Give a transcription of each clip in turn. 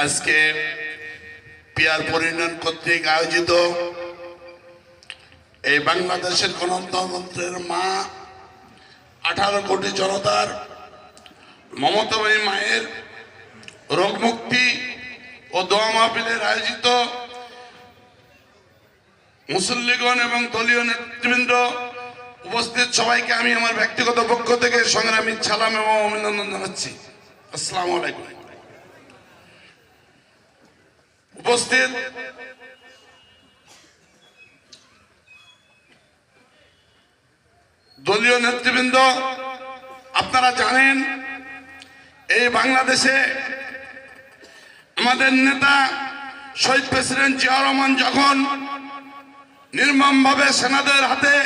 আজকে পিয়ার পরিণয়ন কর্তৃক আয়োজিত এই বাংলাদেশের গণতন্ত্রের মা, আঠারো কোটি জনতার মমতাময়ী মায়ের রোগ মুক্তি ও দোয়া মাহফিলের আয়োজিত মুসল্লিগণ এবং দলীয় নেতৃবৃন্দ উপস্থিত সবাইকে আমি আমার ব্যক্তিগত পক্ষ থেকে সংগ্রামী সালাম এবং অভিনন্দন জানাচ্ছি। আসসালামু আলাইকুম। উপস্থিত। দলীয় নেতৃবৃন্দ, আপনারা জানেন, এই বাংলাদেশে আমাদের নেতা শহীদ প্রেসিডেন্ট জিয়া রহমান যখন নির্মমভাবে সেনাদের হাতে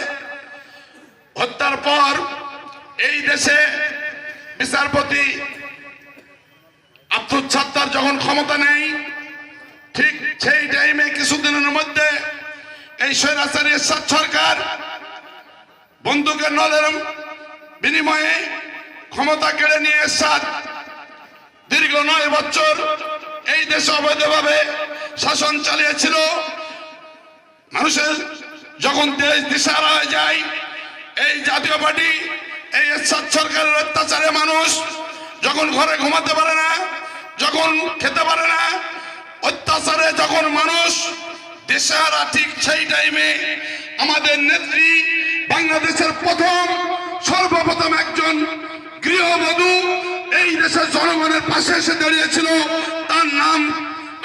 হত্যার পর এই দেশে বিচারপতি আব্দুল সাত্তার যখন ক্ষমতা নেই সেই টাইমে কিছুদিনের মধ্যে এই স্বৈরাচারী এরশাদ সরকার বন্দুকের নলের বিনিময়ে ক্ষমতা কেড়ে নিয়ে এরশাদ দীর্ঘ নয় বছর এই দেশে অবৈধভাবে শাসন চালিয়েছিল। মানুষের যখন দেশ দিশারা হয়ে যায়, এই জাতীয় পার্টি, এই এরশাদ সরকারের অত্যাচারে মানুষ যখন ঘরে ঘুমাতে পারে না, যখন খেতে পারে না অত্যাচারে যখন মানুষ দেশারা ঠিক সেই টাইমে আমাদের নেত্রী বাংলাদেশের প্রথম, সর্বপ্রথম একজন গৃহবধূ এই দেশের জনগণের পাশে এসে দাঁড়িয়েছিল। তার নাম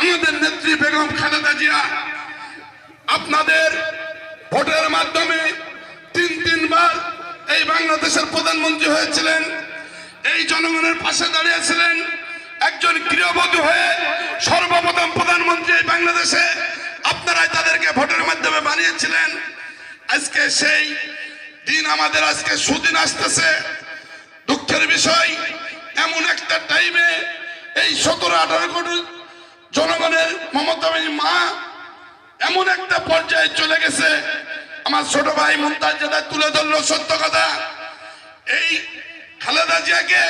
আমাদের নেত্রী বেগম খালেদা জিয়া। আপনাদের ভোটের মাধ্যমে তিন, তিনবার এই বাংলাদেশের প্রধানমন্ত্রী হয়েছিলেন। এই জনগণের পাশে দাঁড়িয়েছিলেন। একজন গৃহবধূ হয়ে সর্বপ্রথম প্রধানমন্ত্রী বাংলাদেশে আপনারাই তাদেরকে ভোটের মাধ্যমে বানিয়েছিলেন। আজকে সেই দিন আমাদের আজকে সুদিন আসতেছে। দুঃখের বিষয়, এমন একটা টাইমে এই সতেরো, আঠারো কোটি জনগণের মমতাময়ী মা এমন একটা পর্যায়ে চলে গেছে। আমার ছোট ভাই মুমতাজ তুলে ধরলো সত্য কথা। এই খালেদা জিয়াকে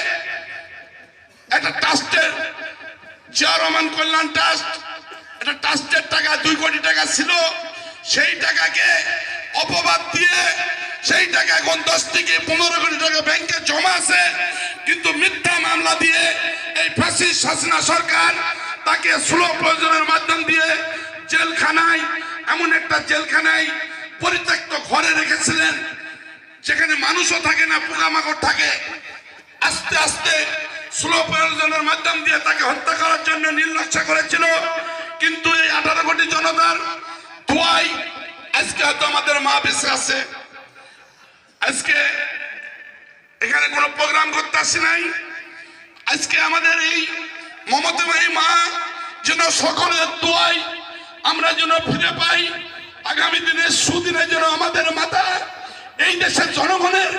একটা ট্রাস্টের জিয়া রহমান কল্যাণ ট্রাস্ট, একটা ট্রাস্টের টাকা, দুই কোটি টাকা ছিল, সেই টাকাকে অপবাদ দিয়ে, সেই টাকা এখন দশ থেকে পনেরো কোটি টাকা ব্যাংকে জমা আছে, কিন্তু মিথ্যা মামলা দিয়ে এই ফাঁসির শাসনা সরকার তাকে স্লো প্রয়োজনের মাধ্যম দিয়ে জেলখানায়, এমন একটা জেলখানায় পরিত্যক্ত ঘরে রেখেছিলেন, যেখানে মানুষও থাকে না, পোকামাকড় থাকে। আস্তে আস্তে স্লো প্রয়োজনের মাধ্যম দিয়ে তাকে হত্যা করার জন্য নির্লক্ষ্য করেছিল। কিন্তু এই আঠারো কোটি জনতার দোয়াই আজকে হয়তো আমাদের মা বেঁচে আছে। আজকে এখানে কোনো প্রোগ্রাম করতে আসি নাই। আজকে আমাদের এই মমতাময়ী মা যেন সকলের দোয়াই আমরা যেন ফিরে পাই, আগামী দিনে সুদিনে যেন আমাদের মাথা এই দেশের জনগণের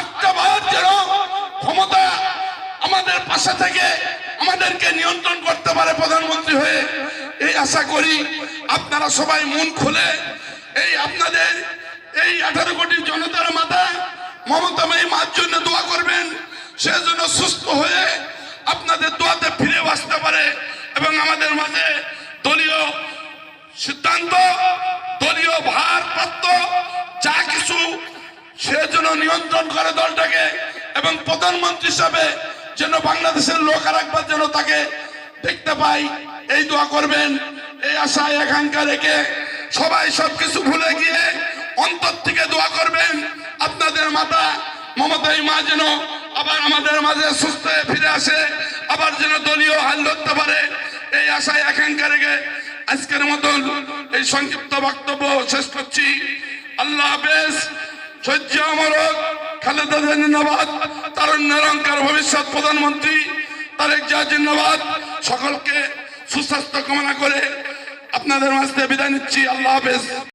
আত্মাবাদ যেন আমাদের পাশে থেকে আমাদেরকে নিয়ন্ত্রণ করতে পারে প্রধানমন্ত্রী হয়ে। এই আশা করি আপনারা সবাই মন খুলে এই আপনাদের এই আঠারো কোটি জনতার মাথা মমতাময়ী মার জন্য দোয়া করবেন। সে যেন সুস্থ হয়ে আপনাদের দোয়াতে ফিরে আসতে পারে এবং আমাদের মাঝে দলীয় সিদ্ধান্ত, দলীয় ভারপ্রাপ্ত যা কিছু সেজন্য নিয়ন্ত্রণ করে দলটাকে এবং প্রধানমন্ত্রী হিসাবে যেন বাংলাদেশের লোক আর একবার যেন তাকে দেখতে পাই এই দোয়া করবেন। এই আশায় এখানকার রেখে সবাই সবকিছু ভুলে গিয়ে অন্তর থেকে দোয়া করবেন। আপনাদের মাতা মমতাই মা যেন আবার আমাদের মাঝে সুস্থ হয়ে ফিরে আসে, আবার যেন দলীয় হাল ধরতে পারে। এই আশায় এখানকার রেখে আজকের মতন এই সংক্ষিপ্ত বক্তব্য শেষ করছি। আল্লাহ হাফেজ। সহ্য অমরক খালেদা জিন্দাবাদ তারুণ নিরঙ্কার ভবিষ্যৎ প্রধানমন্ত্রী তারেক জিয়া সকলকে সুস্বাস্থ্য কামনা করে আপনাদের মাঝে বিদায় নিচ্ছি। আল্লাহ হাফেজ।